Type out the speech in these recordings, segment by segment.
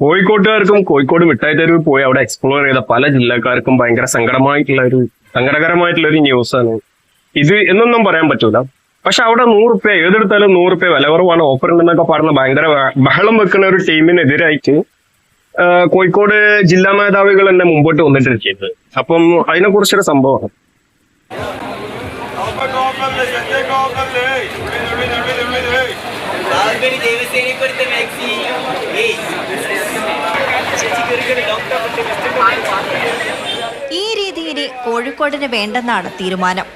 കോഴിക്കോട്ടുകാർക്കും കോഴിക്കോട് മിഠായി പോയി അവിടെ എക്സ്പ്ലോർ ചെയ്ത പല ജില്ലക്കാർക്കും ഭയങ്കര സങ്കടമായിട്ടുള്ള ഒരു സങ്കടകരമായിട്ടുള്ള ഒരു ന്യൂസാണ് ഇത് എന്നൊന്നും പറയാൻ പറ്റൂല പക്ഷെ അവിടെ നൂറ് റുപ്യ ഏതെടുത്താലും നൂറ് റുപ്യ വില കുറവാണ് ഓഫർ ഉണ്ടെന്നൊക്കെ പറഞ്ഞ ഭയങ്കര ബഹളം വെക്കുന്ന ഒരു ടീമിനെതിരായിട്ട് കോഴിക്കോട് ജില്ലാ മേധാവികൾ തന്നെ മുമ്പോട്ട് വന്നിട്ടിരിക്കുന്നത് അപ്പം അതിനെ കുറിച്ചൊരു സംഭവമാണ് ഏയ് ചേച്ചി കയറി ഡോക്ടർ ഈ രീതി ഇനി കോഴിക്കോടിന് വേണ്ടെന്നാണ് തീരുമാനം.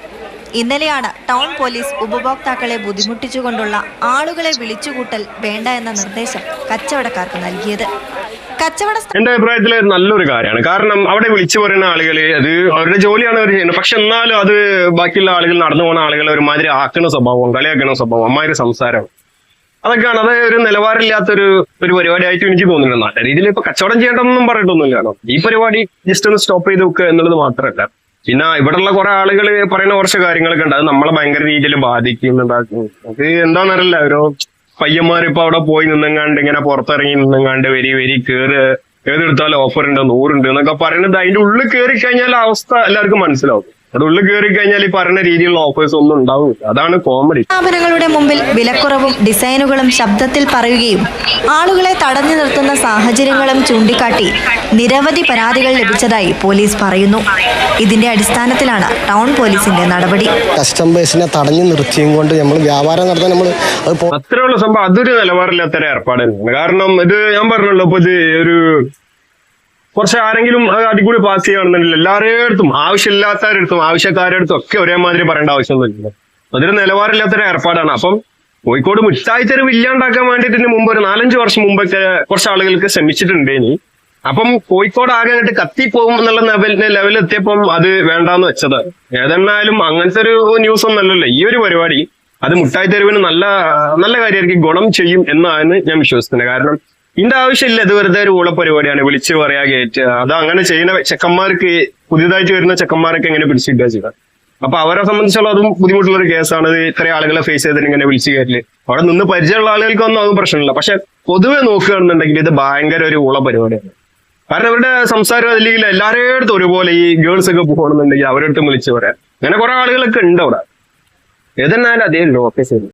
ഇന്നലെയാണ് ടൗൺ പോലീസ് ഉപഭോക്താക്കളെ ബുദ്ധിമുട്ടിച്ചുകൊണ്ടുള്ള ആളുകളെ വിളിച്ചുകൂട്ടൽ വേണ്ട എന്ന നിർദ്ദേശം കച്ചവടക്കാർക്ക് നൽകിയത്. കച്ചവട എന്റെ അഭിപ്രായത്തിൽ നല്ലൊരു കാര്യമാണ്. കാരണം അവിടെ വിളിച്ചു പറയുന്ന ആളുകൾ അത് അവരുടെ ജോലിയാണ് അവർ ചെയ്യുന്നത്. പക്ഷെ എന്നാലും അത് ബാക്കിയുള്ള ആളുകൾ നടന്നു പോകുന്ന ആളുകൾ ഒരുമാതിരി ആക്കുന്ന സ്വഭാവം കളിയാക്കുന്ന സ്വഭാവം അമ്മാതിരി സംസാരം. അതൊക്കെയാണ്. അത് ഒരു നിലവാരമില്ലാത്തൊരു ഒരു പരിപാടിയായിട്ട് എനിക്ക് തോന്നുന്നില്ല നല്ല രീതിയിൽ ഇപ്പൊ കച്ചവടം ചെയ്യേണ്ടതെന്നും പറഞ്ഞിട്ടൊന്നുമില്ല കാരണം ഈ പരിപാടി ജസ്റ്റ് ഒന്ന് സ്റ്റോപ്പ് ചെയ്ത് വെക്കുക എന്നുള്ളത് മാത്രമല്ല. പിന്നെ ഇവിടെയുള്ള കുറെ ആളുകൾ പറയുന്ന കുറച്ച് കാര്യങ്ങളൊക്കെ ഉണ്ട്. അത് നമ്മളെ ഭയങ്കര രീതിയിൽ ബാധിക്കുന്നുണ്ട് അത് എന്താണെന്നറിയില്ല. ഒരു പയ്യന്മാർ ഇപ്പൊ അവിടെ പോയി നിന്നെങ്ങാണ്ട് ഇങ്ങനെ പുറത്തിറങ്ങി നിന്നെങ്ങാണ്ട് വരി വരി കേറ് ഏതെടുത്താലും ഓഫർ ഉണ്ട് നൂറുണ്ട് എന്നൊക്കെ പറയുന്നത് അതിന്റെ ഉള്ളിൽ കയറി കഴിഞ്ഞാൽ അവസ്ഥ എല്ലാവർക്കും മനസ്സിലാവും. ഉള്ളിൽ കയറി കഴിഞ്ഞാൽ ഈ പറഞ്ഞ രീതിയിലുള്ള ഓഫേഴ്സ് ഒന്നും ഉണ്ടാവില്ല അതാണ് കോമഡി സ്ഥാപനങ്ങളുടെ മുമ്പിൽ വിലക്കുറവും ഡിസൈനുകളും ശബ്ദത്തിൽ പറയുകയും ആളുകളെ തടഞ്ഞു നിർത്തുന്ന സാഹചര്യങ്ങളും ചൂണ്ടിക്കാട്ടി നിരവധി പരാതികൾ ലഭിച്ചതായി പോലീസ് പറയുന്നു. ഇതിന്റെ അടിസ്ഥാനത്തിലാണ് ടൗൺ പോലീസിന്റെ നടപടി. കസ്റ്റമേഴ്സിനെ തടഞ്ഞു നിർത്തിയും കൊണ്ട് നമ്മൾ വ്യാപാരം നടത്താൻ നമ്മൾ അത്രയുള്ള സംഭവം അതൊരു നിലവാരമില്ലാത്ത ഏർപ്പാടാണ് കാരണം ഇത് ഞാൻ പറഞ്ഞല്ലോ ഇപ്പൊ ഇത് ഒരു കുറച്ച് ആരെങ്കിലും അത് കൂടി പാസ് ചെയ്യുകയാണെന്നുണ്ടെങ്കിൽ എല്ലാവരുടെ അടുത്തും ആവശ്യമില്ലാത്തവരുടെ അടുത്തും ആവശ്യക്കാരുടെ അടുത്തും ഒക്കെ ഒരേമാതിരി പറയേണ്ട ആവശ്യമൊന്നുമില്ല അതൊരു നിലവാരമില്ലാത്തൊരു ഏർപ്പാടാണ്. അപ്പം കോഴിക്കോട് മിഠായി തെരുവ് ഇല്ലാണ്ടാക്കാൻ വേണ്ടിയിട്ട് മുമ്പ് ഒരു നാലഞ്ച് വർഷം മുമ്പൊക്കെ കുറച്ച് ആളുകൾക്ക് ശ്രമിച്ചിട്ടുണ്ട് ഇനി. അപ്പം കോഴിക്കോട് ആകെ അങ്ങോട്ട് കത്തിപ്പോകും എന്നുള്ള ലെവലിന്റെ ലെവലിൽ എത്തിയപ്പം അത് വേണ്ടാന്ന് വെച്ചത്. ഏതെന്നായാലും അങ്ങനത്തെ ഒരു ന്യൂസ് ഒന്നല്ലല്ലോ ഈ ഒരു പരിപാടി അത് മുട്ടായി തെരുവിന് നല്ല നല്ല കാര്യമായിരിക്കും ഗുണം ചെയ്യും എന്നാണ് ഞാൻ വിശ്വസിക്കുന്നത്. കാരണം ഇതിന്റെ ആവശ്യമില്ല ഇത് വെറുതെ ഒരു ഊള പരിപാടിയാണ് വിളിച്ചു പറയാ കയറ്റുക അത് അങ്ങനെ ചെയ്യുന്ന ചെക്കന്മാർക്ക് പുതിയതായിട്ട് വരുന്ന ചെക്കന്മാരൊക്കെ എങ്ങനെ പിടിച്ചിട്ടുക ചെയ്യുക അപ്പൊ അവരെ സംബന്ധിച്ചുള്ള അതും ബുദ്ധിമുട്ടുള്ള ഒരു കേസാണ്. ഇത് ഇത്ര ആളുകളെ ഫേസ് ചെയ്തിട്ട് ഇങ്ങനെ വിളിച്ചു കയറ്റിൽ അവിടെ നിന്ന് പരിചയമുള്ള ആളുകൾക്കൊന്നും അതും പ്രശ്നമില്ല. പക്ഷെ പൊതുവെ നോക്കുകയാണെന്നുണ്ടെങ്കിൽ ഇത് ഭയങ്കര ഒരു ഊള പരിപാടിയാണ് കാരണം അവരുടെ സംസാരം അല്ലെങ്കിൽ എല്ലാവരുടെ അടുത്തും ഒരുപോലെ ഈ ഗേൾസ് ഒക്കെ പോകണമെന്നുണ്ടെങ്കിൽ അവരുടെ വിളിച്ചു പറയാം. അങ്ങനെ കുറെ ആളുകളൊക്കെ ഉണ്ട് അവിടെ. ഏതെന്നാലും അതേ ലോക്കേസ്